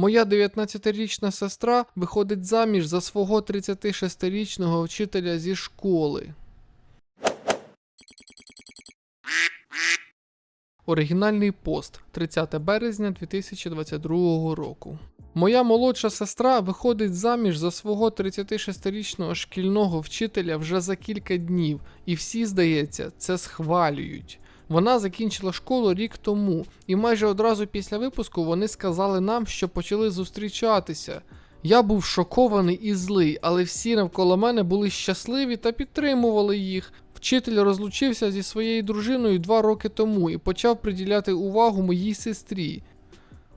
Моя 19-річна сестра виходить заміж за свого 36-річного вчителя зі школи. Оригінальний пост 30 березня 2022 року. Моя молодша сестра виходить заміж за свого 36-річного шкільного вчителя вже за кілька днів, і всі, здається, це схвалюють. Вона закінчила школу рік тому, і майже одразу після випуску вони сказали нам, що почали зустрічатися. Я був шокований і злий, але всі навколо мене були щасливі та підтримували їх. Вчитель розлучився зі своєю дружиною два роки тому і почав приділяти увагу моїй сестрі.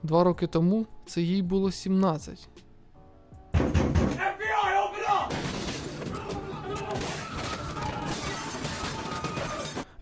Два роки тому це їй було 17.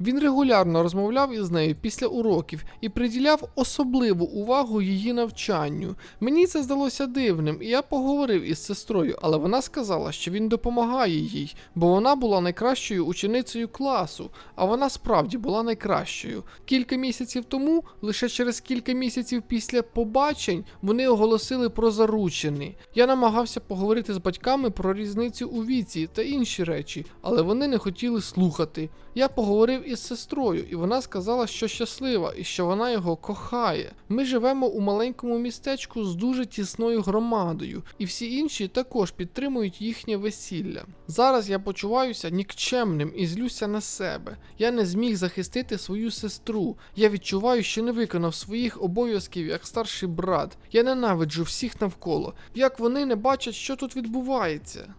Він регулярно розмовляв із нею після уроків і приділяв особливу увагу її навчанню. Мені це здалося дивним, і я поговорив із сестрою, але вона сказала, що він допомагає їй, бо вона була найкращою ученицею класу, а вона справді була найкращою. Кілька місяців тому, лише через кілька місяців після побачень, вони оголосили про заручини. Я намагався поговорити з батьками про різницю у віці та інші речі, але вони не хотіли слухати. Я поговорив із сестрою, і вона сказала, що щаслива і що вона його кохає. Ми живемо у маленькому містечку з дуже тісною громадою, і всі інші також підтримують їхнє весілля. Зараз я почуваюся нікчемним і злюся на себе. Я не зміг захистити свою сестру. Я відчуваю, що не виконав своїх обов'язків як старший брат. Я ненавиджу всіх навколо. Як вони не бачать, що тут відбувається?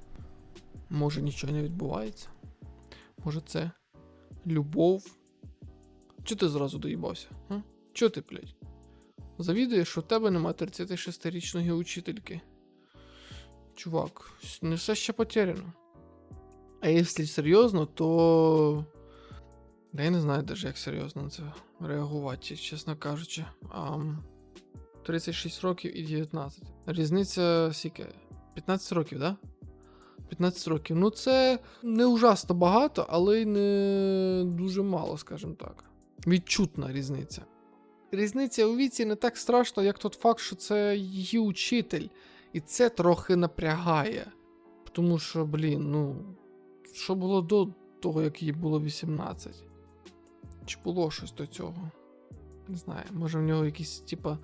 Може, нічого не відбувається? Може, це любов? Чого ти зразу доїбався? А? Чого ти, блядь? Завідуєш, що в тебе нема 36-річної учительки. Чувак, не все ще потеряно. А якщо серйозно, то. Да я не знаю даже, як серйозно на це реагувати, чесно кажучи. Ам... 36 років і 19. Різниця скільки? 15 років, да? 15 років. Ну, це не ужасно багато, але й не дуже мало, скажімо так. Відчутна різниця. Різниця у віці не так страшна, як тот факт, що це її учитель. І це трохи напрягає. Тому що, блін, ну, що було до того, як їй було 18? Чи було щось до цього? Не знаю, може в нього якісь, типа,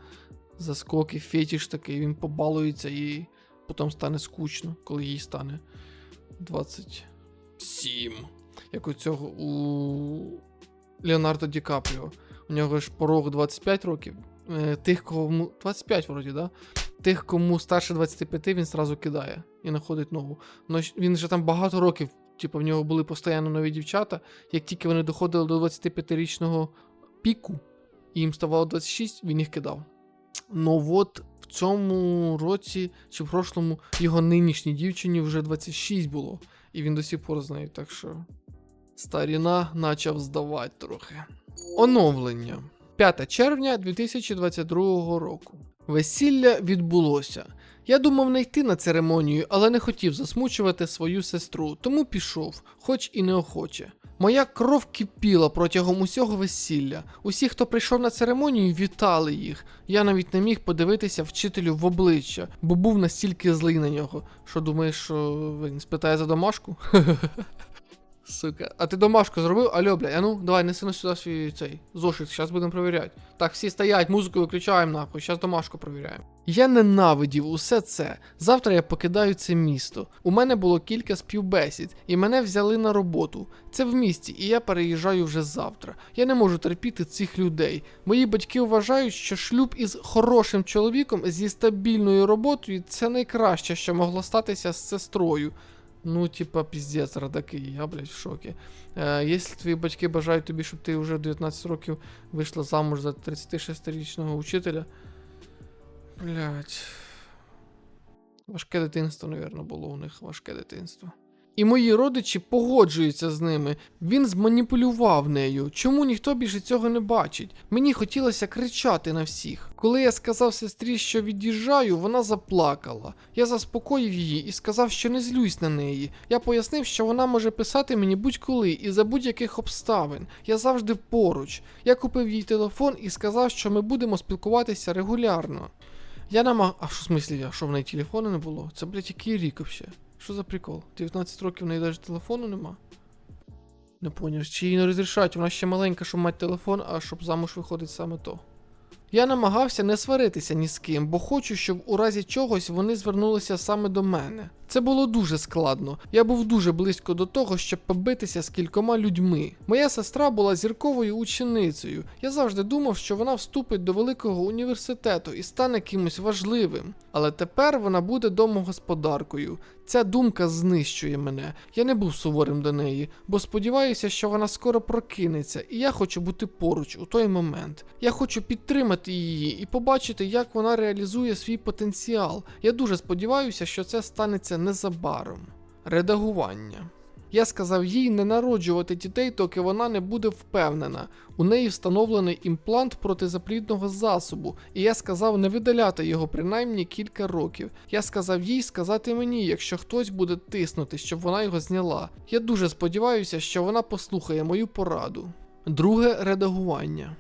заскоки, фетіш такий, він побалується і потім стане скучно, коли їй стане 27. Як у цього у Леонардо Ді Капріо. У нього ж порог 25 років. Е, Тих, кому. 25 вроді, да? Тих, кому старше 25, він зразу кидає і знаходить нову. Но він же там багато років, типу, в нього були постійно нові дівчата. Як тільки вони доходили до 25-річного піку, і їм ставало 26, він їх кидав. Ну от цьому році чи в прошлому його нинішній дівчині вже 26 було, і він до сих пор з нею, так що старіна почав здавати трохи. Оновлення. 5 червня 2022 року. Весілля відбулося. Я думав не йти на церемонію, але не хотів засмучувати свою сестру, тому пішов, хоч і неохоче. Моя кров кипіла протягом усього весілля. Усі, хто прийшов на церемонію, вітали їх. Я навіть не міг подивитися вчителю в обличчя, бо був настільки злий на нього. Що думаєш, що він спитає за домашку? Сука. А ти домашку зробив? Алло, бля, а ну, давай, неси на сюди свій цей зошит, зараз будемо перевіряти. Так, всі стоять, музику виключаємо нахуй, зараз домашку перевіряємо. Я ненавидів усе це. Завтра я покидаю це місто. У мене було кілька співбесід, і мене взяли на роботу. Це в місті, і я переїжджаю вже завтра. Я не можу терпіти цих людей. Мої батьки вважають, що шлюб із хорошим чоловіком зі стабільною роботою це найкраще, що могло статися з сестрою. Ну, типа, піздець, родаки, я, блядь, в шокі. Е, якщо твої батьки бажають тобі, щоб ти вже в 19 років вийшла замуж за 36-річного учителя. Блядь. Важке дитинство, наверное, було у них важке дитинство. І мої родичі погоджуються з ними. Він зманіпулював нею. Чому ніхто більше цього не бачить? Мені хотілося кричати на всіх. Коли я сказав сестрі, що від'їжджаю, вона заплакала. Я заспокоїв її і сказав, що не злюсь на неї. Я пояснив, що вона може писати мені будь-коли і за будь-яких обставин. Я завжди поруч. Я купив їй телефон і сказав, що ми будемо спілкуватися регулярно. Я намаг... А що смислі, а що в неї телефону не було? Це, блядь, який рік вообще? Що за прикол? 19 років в неї навіть телефону нема? Не поняв, чи їй не розрішають, вона ще маленька, щоб мати телефон, а щоб замуж виходить саме то. Я намагався не сваритися ні з ким, бо хочу, щоб у разі чогось вони звернулися саме до мене. Це було дуже складно. Я був дуже близько до того, щоб побитися з кількома людьми. Моя сестра була зірковою ученицею. Я завжди думав, що вона вступить до великого університету і стане кимось важливим. Але тепер вона буде домогосподаркою. Ця думка знищує мене. Я не був суворим до неї, бо сподіваюся, що вона скоро прокинеться, і я хочу бути поруч у той момент. Я хочу підтримати її і побачити, як вона реалізує свій потенціал. Я дуже сподіваюся, що це станеться незабаром. Редагування. Я сказав їй не народжувати дітей, доки вона не буде впевнена. У неї встановлений імплант протизаплідного засобу, і я сказав не видаляти його принаймні кілька років. Я сказав їй сказати мені, якщо хтось буде тиснути, щоб вона його зняла. Я дуже сподіваюся, що вона послухає мою пораду. Друге редагування.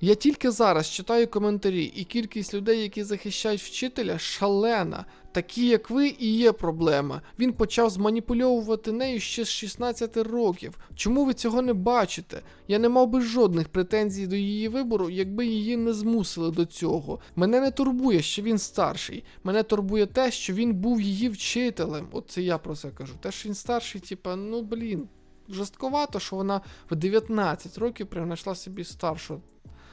Я тільки зараз читаю коментарі, і кількість людей, які захищають вчителя, шалена. Такі, як ви, і є проблема. Він почав зманіпульовувати нею ще з 16 років. Чому ви цього не бачите? Я не мав би жодних претензій до її вибору, якби її не змусили до цього. Мене не турбує, що він старший. Мене турбує те, що він був її вчителем. От це я про це кажу. Те, що він старший, типа, ну блін, жорстковато, що вона в 19 років прям собі старшого.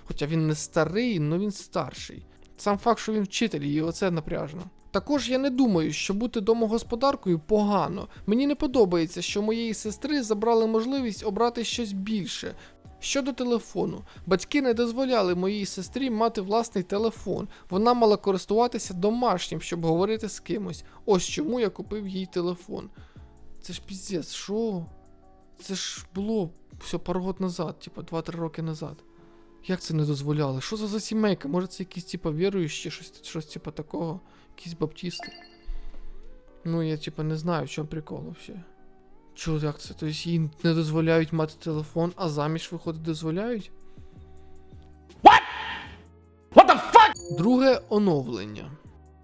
Хоча він не старий, але він старший. Сам факт, що він вчитель, і оце напряжно. Також я не думаю, що бути домогосподаркою погано. Мені не подобається, що моєї сестри забрали можливість обрати щось більше. Щодо телефону, батьки не дозволяли моїй сестрі мати власний телефон. Вона мала користуватися домашнім, щоб говорити з кимось. Ось чому я купив їй телефон. Це ж піздець, що? Це ж було все пару років назад, типа 2-3 роки назад. Як це не дозволяли? Що це за сімейка? Може це якісь типа віруючі, щось, щось типа такого, якісь баптісти. Ну, я типа не знаю, в чому прикол вообще. Чого як це? Тобто їй не дозволяють мати телефон, а заміж виходить дозволяють? What the fuck? Друге оновлення.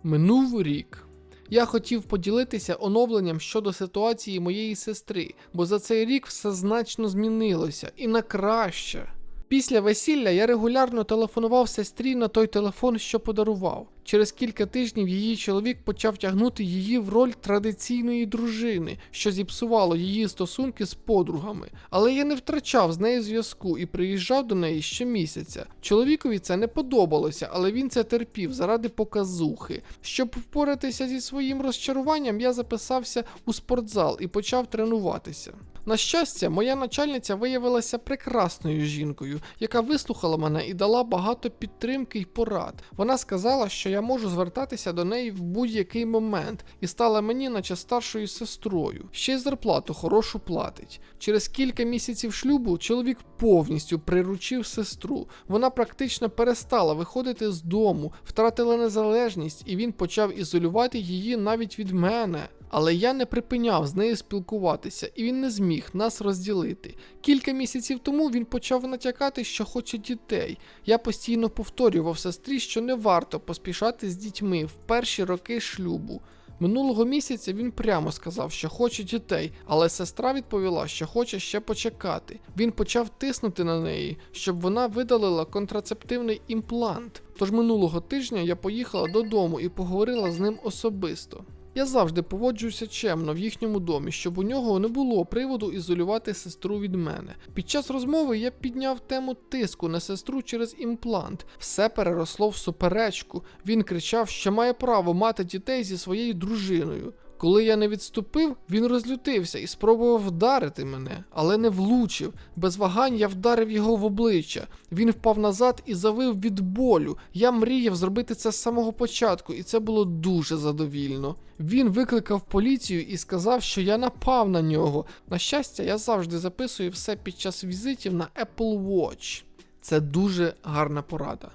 Минув рік. Я хотів поділитися оновленням щодо ситуації моєї сестри, бо за цей рік все значно змінилося і на краще. Після весілля я регулярно телефонував сестрі на той телефон, що подарував. Через кілька тижнів її чоловік почав тягнути її в роль традиційної дружини, що зіпсувало її стосунки з подругами. Але я не втрачав з нею зв'язку і приїжджав до неї щомісяця. Чоловікові це не подобалося, але він це терпів заради показухи. Щоб впоратися зі своїм розчаруванням, я записався у спортзал і почав тренуватися. На щастя, моя начальниця виявилася прекрасною жінкою, яка вислухала мене і дала багато підтримки й порад. Вона сказала, що я можу звертатися до неї в будь-який момент, і стала мені, наче старшою сестрою. Ще й зарплату хорошу платить. Через кілька місяців шлюбу чоловік повністю приручив сестру. Вона практично перестала виходити з дому, втратила незалежність, і він почав ізолювати її навіть від мене. Але я не припиняв з нею спілкуватися, і він не зміг нас розділити. Кілька місяців тому він почав натякати, що хоче дітей. Я постійно повторював сестрі, що не варто поспішати з дітьми в перші роки шлюбу. Минулого місяця він прямо сказав, що хоче дітей, але сестра відповіла, що хоче ще почекати. Він почав тиснути на неї, щоб вона видалила контрацептивний імплант. Тож минулого тижня я поїхала додому і поговорила з ним особисто. Я завжди поводжуся чемно в їхньому домі, щоб у нього не було приводу ізолювати сестру від мене. Під час розмови я підняв тему тиску на сестру через імплант. Все переросло в суперечку. Він кричав, що має право мати дітей зі своєю дружиною. Коли я не відступив, він розлютився і спробував вдарити мене, але не влучив. Без вагань я вдарив його в обличчя. Він впав назад і завив від болю. Я мріяв зробити це з самого початку, і це було дуже задовільно. Він викликав поліцію і сказав, що я напав на нього. На щастя, я завжди записую все під час візитів на Apple Watch. Це дуже гарна порада.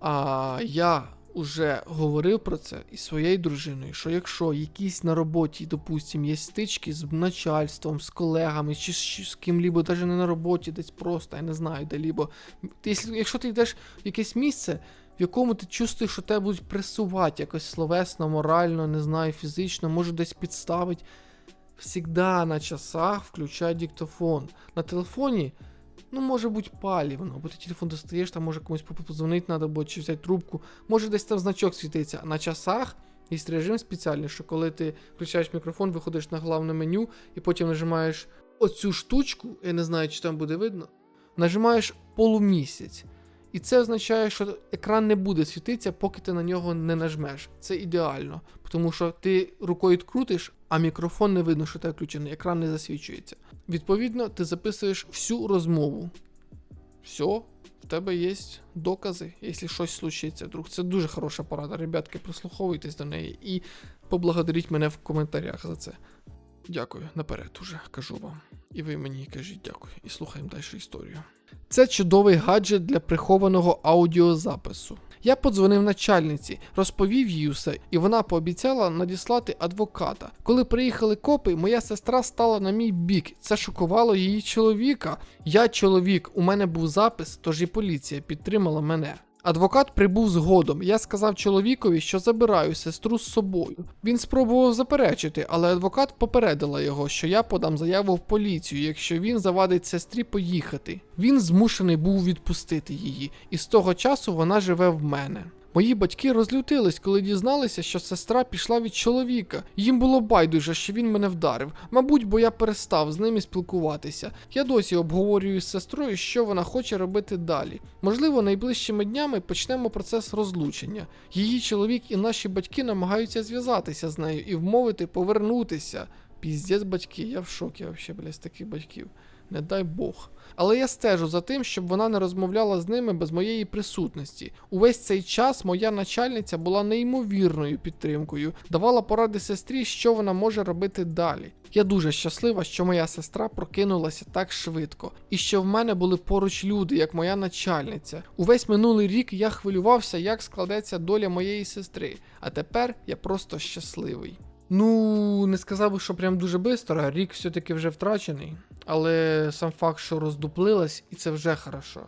А я уже говорив про це із своєю дружиною, що якщо якісь на роботі, допустим, є стички з начальством, з колегами, чи з, ким-либо, навіть не на роботі, десь просто, я не знаю, де-либо. Якщо- ти йдеш в якесь місце, в якому ти чувствуєш, що тебе будуть пресувати якось словесно, морально, не знаю, фізично, може десь підставити. Всегда на часах включай диктофон. На телефоні, ну, може бути палівно, бо ти телефон достаєш, там може комусь подзвонити треба, або чи взяти трубку. Може десь там значок світиться. На часах є режим спеціальний, що коли ти включаєш мікрофон, виходиш на головне меню і потім нажимаєш оцю штучку, я не знаю, чи там буде видно, нажимаєш полумісяць. І це означає, що екран не буде світитися, поки ти на нього не нажмеш. Це ідеально, тому що ти рукою крутиш, а мікрофон не видно, що тебе включений, екран не засвічується. Відповідно, ти записуєш всю розмову. Все, в тебе є докази, якщо щось случиться. Друг, це дуже хороша порада. Ребятки, прислуховуйтесь до неї і поблагодаріть мене в коментарях за це. Дякую, наперед уже кажу вам. І ви мені кажіть дякую. І слухаємо далі історію. Це чудовий гаджет для прихованого аудіозапису. Я подзвонив начальниці, розповів їй усе, і вона пообіцяла надіслати адвоката. Коли приїхали копи, моя сестра стала на мій бік. Це шокувало її чоловіка. Я чоловік, у мене був запис, тож і поліція підтримала мене. Адвокат прибув згодом. Я сказав чоловікові, що забираю сестру з собою. Він спробував заперечити, але адвокат попередила його, що я подам заяву в поліцію, якщо він завадить сестрі поїхати. Він змушений був відпустити її, і з того часу вона живе в мене. Мої батьки розлютились, коли дізналися, що сестра пішла від чоловіка. Їм було байдуже, що він мене вдарив. Мабуть, бо я перестав з ними спілкуватися. Я досі обговорюю з сестрою, що вона хоче робити далі. Можливо, найближчими днями почнемо процес розлучення. Її чоловік і наші батьки намагаються зв'язатися з нею і вмовити повернутися. Піздець батьки, я в шокі вообще, бля, з таких батьків. Не дай Бог. Але я стежу за тим, щоб вона не розмовляла з ними без моєї присутності. Увесь цей час моя начальниця була неймовірною підтримкою, давала поради сестрі, що вона може робити далі. Я дуже щаслива, що моя сестра прокинулася так швидко, і що в мене були поруч люди, як моя начальниця. Увесь минулий рік я хвилювався, як складеться доля моєї сестри, а тепер я просто щасливий. Ну, не сказав би, що прям дуже швидко, рік все-таки вже втрачений. Але сам факт, що роздуплилась, і це вже хорошо.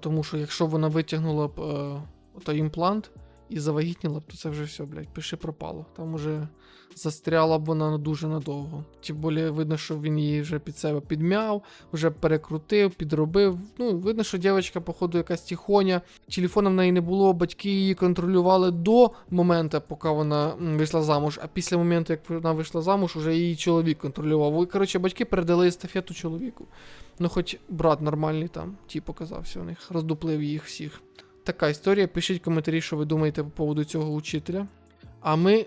Тому що якщо вона витягнула б е, той імплант і завагітніла б, то це вже все, блядь, пиши пропало. Там уже застряла б вона дуже надовго. Тим більше видно, що він її вже під себе підмяв, вже перекрутив, підробив. Ну, видно, що дівчинка, походу, якась тихоня. Телефона в неї не було, батьки її контролювали до моменту, поки вона вийшла замуж. А після моменту, як вона вийшла замуж, вже її чоловік контролював. І, коротше, батьки передали естафету чоловіку. Ну, хоч брат нормальний там, ті показався у них, роздуплив їх всіх. Така історія. Пишіть коментарі, що ви думаєте по поводу цього учителя. А ми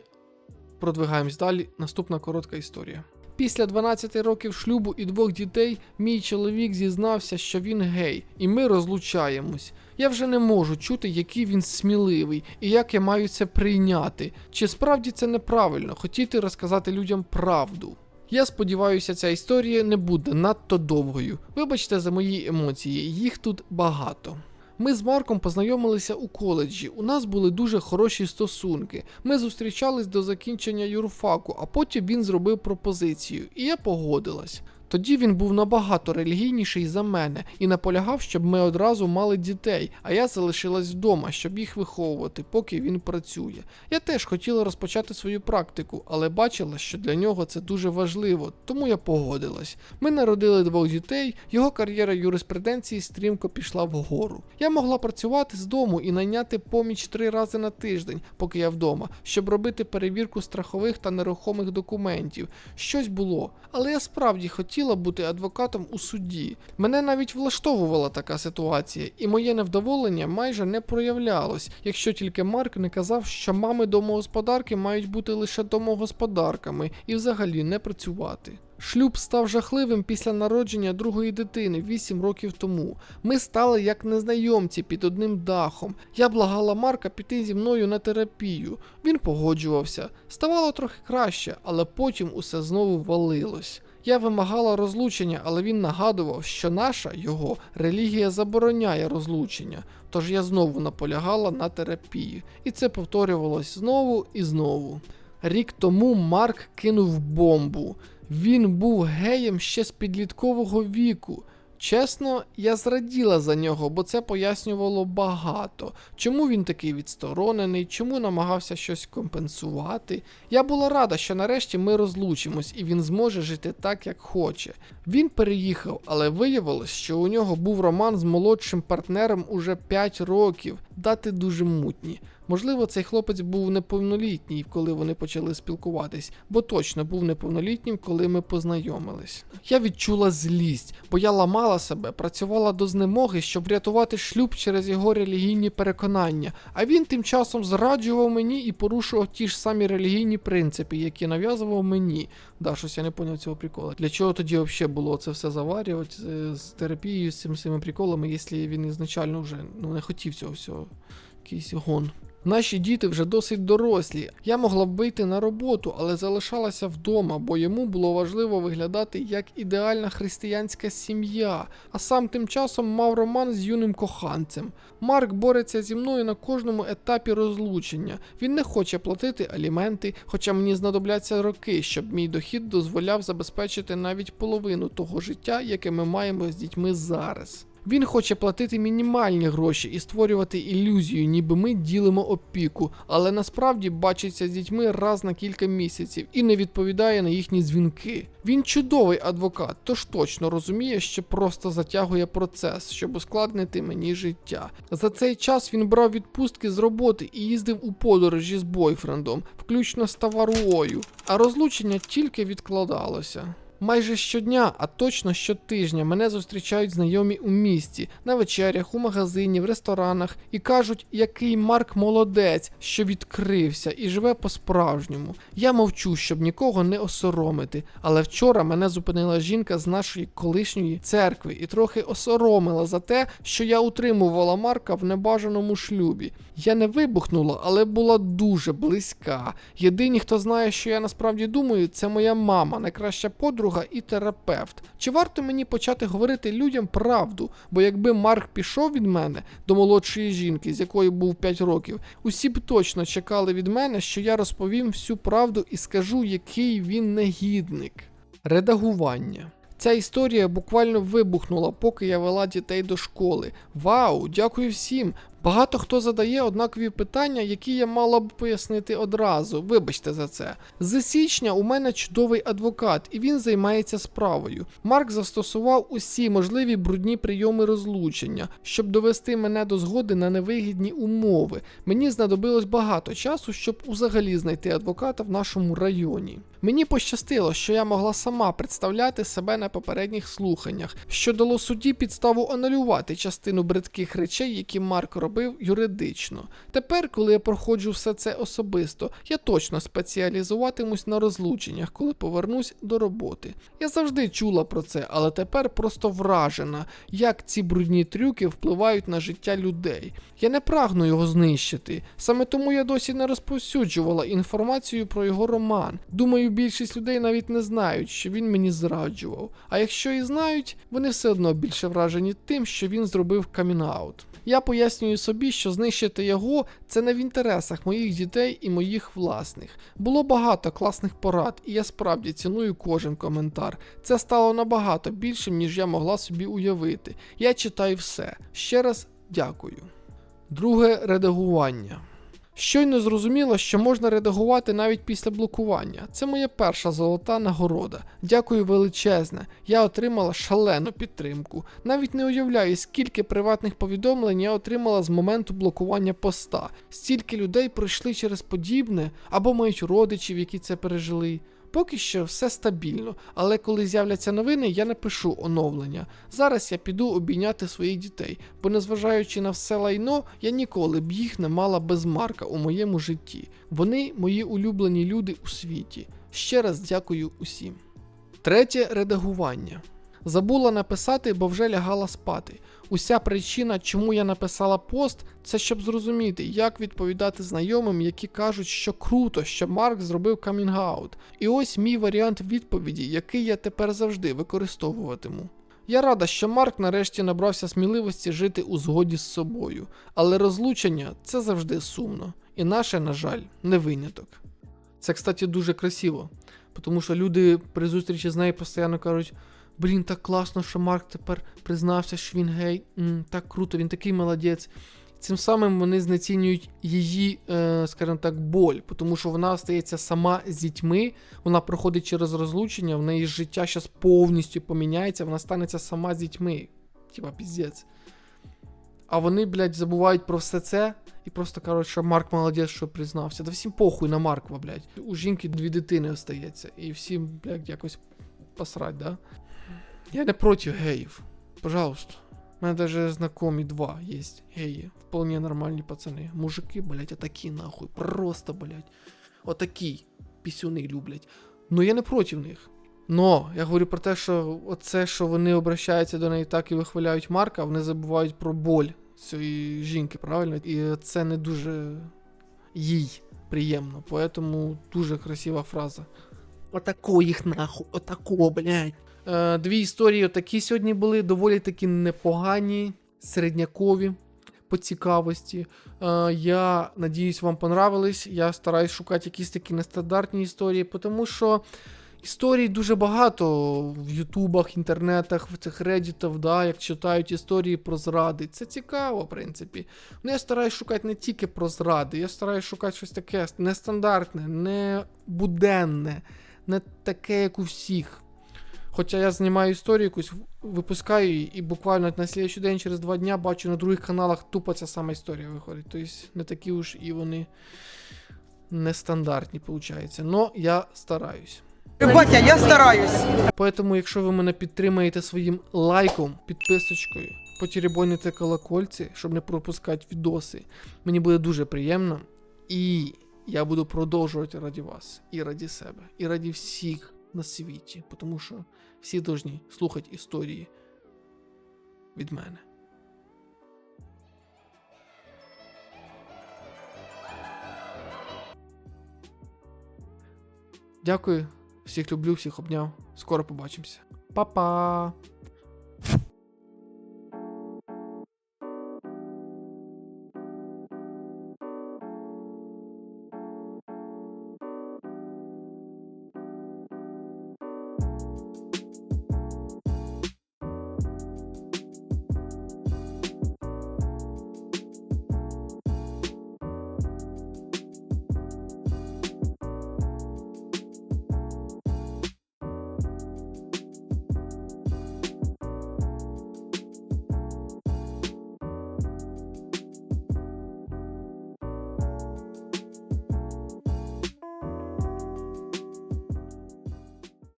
продвигаємось далі. Наступна коротка історія. Після 12 років шлюбу і двох дітей мій чоловік зізнався, що він гей, і ми розлучаємось. Я вже не можу чути, який він сміливий і як я маю це прийняти. Чи справді це неправильно хотіти розказати людям правду? Я сподіваюся, ця історія не буде надто довгою. Вибачте за мої емоції, їх тут багато. Ми з Марком познайомилися у коледжі. У нас були дуже хороші стосунки. Ми зустрічались до закінчення юрфаку, а потім він зробив пропозицію, і я погодилась. Тоді він був набагато релігійніший за мене і наполягав, щоб ми одразу мали дітей, а я залишилась вдома, щоб їх виховувати, поки він працює. Я теж хотіла розпочати свою практику, але бачила, що для нього це дуже важливо, тому я погодилась. Ми народили двох дітей, його кар'єра юриспруденції стрімко пішла вгору. Я могла працювати з дому і найняти поміч три рази на тиждень, поки я вдома, щоб робити перевірку страхових та нерухомих документів. Щось було, але я справді хотіла бути адвокатом у суді. Мене навіть влаштовувала така ситуація, і моє невдоволення майже не проявлялось, якщо тільки Марк не казав, що мами домогосподарки мають бути лише домогосподарками і взагалі не працювати. Шлюб став жахливим після народження другої дитини 8 років тому. Ми стали як незнайомці під одним дахом. Я благала Марка піти зі мною на терапію. Він погоджувався. Ставало трохи краще, але потім усе знову валилось. Я вимагала розлучення, але він нагадував, що наша його релігія забороняє розлучення. Тож я знову наполягала на терапії, і це повторювалось знову і знову. Рік тому Марк кинув бомбу. Він був геєм ще з підліткового віку. Чесно, я зраділа за нього, бо це пояснювало багато. Чому він такий відсторонений, чому намагався щось компенсувати. Я була рада, що нарешті ми розлучимось і він зможе жити так, як хоче. Він переїхав, але виявилось, що у нього був роман з молодшим партнером уже 5 років. Дати дуже мутні. Можливо, цей хлопець був неповнолітній, коли вони почали спілкуватись, бо точно був неповнолітнім, коли ми познайомились. Я відчула злість, бо я ламала себе, працювала до знемоги, щоб врятувати шлюб через його релігійні переконання. А він тим часом зраджував мені і порушував ті ж самі релігійні принципи, які нав'язував мені. Да, щось я не поняв цього прикола. Для чого тоді взагалі було це все заварювати е, з терапією, з цими всіми приколами, якщо він ізначально вже ну, не хотів цього всього. Якийсь гон. Наші діти вже досить дорослі. Я могла б вийти на роботу, але залишалася вдома, бо йому було важливо виглядати як ідеальна християнська сім'я, а сам тим часом мав роман з юним коханцем. Марк бореться зі мною на кожному етапі розлучення. Він не хоче платити аліменти, хоча мені знадобляться роки, щоб мій дохід дозволяв забезпечити навіть половину того життя, яке ми маємо з дітьми зараз. Він хоче платити мінімальні гроші і створювати ілюзію, ніби ми ділимо опіку, але насправді бачиться з дітьми раз на кілька місяців і не відповідає на їхні дзвінки. Він чудовий адвокат, тож точно розуміє, що просто затягує процес, щоб ускладнити мені життя. За цей час він брав відпустки з роботи і їздив у подорожі з бойфрендом, включно з Таваруою, а розлучення тільки відкладалося. Майже щодня, а точно щотижня, мене зустрічають знайомі у місті, на вечерях, у магазині, в ресторанах і кажуть, який Марк молодець, що відкрився і живе по-справжньому. Я мовчу, щоб нікого не осоромити, але вчора мене зупинила жінка з нашої колишньої церкви і трохи осоромила за те, що я утримувала Марка в небажаному шлюбі. Я не вибухнула, але була дуже близька. Єдині, хто знає, що я насправді думаю, це моя мама, найкраща подруга і терапевт. Чи варто мені почати говорити людям правду? Бо якби Марк пішов від мене до молодшої жінки, з якою був 5 років, усі б точно чекали від мене, що я розповім всю правду і скажу, який він негідник. Редагування. Ця історія буквально вибухнула, поки я вела дітей до школи. Вау, дякую всім! Багато хто задає однакові питання, які я мала б пояснити одразу. Вибачте за це. З січня у мене чудовий адвокат, і він займається справою. Марк застосував усі можливі брудні прийоми розлучення, щоб довести мене до згоди на невигідні умови. Мені знадобилось багато часу, щоб взагалі знайти адвоката в нашому районі. Мені пощастило, що я могла сама представляти себе на попередніх слуханнях, що дало судді підставу анулювати частину бридких речей, які Марк робив юридично. Тепер, коли я проходжу все це особисто, я точно спеціалізуватимусь на розлученнях, коли повернусь до роботи. Я завжди чула про це, але тепер просто вражена, як ці брудні трюки впливають на життя людей. Я не прагну його знищити. Саме тому я досі не розповсюджувала інформацію про його роман. Думаю, більшість людей навіть не знають, що він мені зраджував. А якщо і знають, вони все одно більше вражені тим, що він зробив камінаут. Я пояснюю собі, що знищити його це не в інтересах моїх дітей і моїх власних. Було багато класних порад, і я справді ціную кожен коментар. Це стало набагато більшим, ніж я могла собі уявити. Я читаю все. Ще раз дякую. Друге редагування. Щойно зрозуміло, що можна редагувати навіть після блокування. Це моя перша золота нагорода. Дякую величезне. Я отримала шалену підтримку. Навіть не уявляю, скільки приватних повідомлень я отримала з моменту блокування поста. Стільки людей пройшли через подібне або мають родичів, які це пережили. Поки що все стабільно, але коли з'являться новини, я напишу оновлення. Зараз я піду обійняти своїх дітей, бо незважаючи на все лайно, я ніколи б їх не мала без Марка у моєму житті. Вони мої улюблені люди у світі. Ще раз дякую усім. Третє редагування. Забула написати, бо вже лягала спати. Уся причина, чому я написала пост, це щоб зрозуміти, як відповідати знайомим, які кажуть, що круто, що Марк зробив камінгаут. І ось мій варіант відповіді, який я тепер завжди використовуватиму. Я рада, що Марк нарешті набрався сміливості жити у згоді з собою, але розлучення це завжди сумно, і наше, на жаль, не виняток. Це, кстати, дуже красиво, тому що люди при зустрічі з нею постійно кажуть: Блін, так класно, що Марк тепер признався, що він гей. М, так круто, він такий молодець. Цим самим вони знецінюють її, е, скажімо так, боль, тому що вона остається сама з дітьми, вона проходить через розлучення, в неї життя зараз повністю поміняється, вона станеться сама з дітьми. Типа піздець. А вони, блядь, забувають про все це і просто кажуть, що Марк молодець, що признався. Да всім похуй на Марква, блядь. У жінки дві дитини остається. І всім, блядь, якось посрать, да? Я не проти геїв. Пожалуйста. У мене даже знакомі два є геї. Вполне нормальні пацани. Мужики, блядь, отакі нахуй. Просто, блядь. Отакі пісюни люблять. Ну я не проти них. Но я говорю про те, що оце, що вони обращаються до неї так і вихваляють Марка, вони забувають про боль цієї жінки, правильно? І це не дуже їй приємно. Поэтому дуже красива фраза. Отако їх нахуй, отако, блядь. Е, дві історії отакі сьогодні були, доволі таки непогані, середнякові по цікавості. Е, я надіюсь, вам понравились. Я стараюсь шукати якісь такі нестандартні історії, тому що історій дуже багато в Ютубах, інтернетах, в цих реддітах, да, як читають історії про зради. Це цікаво, в принципі. Ну, я стараюсь шукати не тільки про зради, я стараюсь шукати щось таке нестандартне, не буденне, не таке, як у всіх. Хоча я знімаю історію якусь, випускаю її, і буквально на слідчий день через два дня бачу на других каналах тупо ця сама історія виходить. Тобто не такі уж і вони нестандартні, виходить. Но я стараюсь. Батя, я стараюсь. Поэтому, якщо ви мене підтримаєте своїм лайком, підписочкою, потеребоните колокольці, щоб не пропускати відоси, мені буде дуже приємно. І я буду продовжувати раді вас, і раді себе, і раді всіх на світі, тому що всі повинні слухати історії від мене. Дякую, всіх люблю, всіх обняв. Скоро побачимося. Па-па!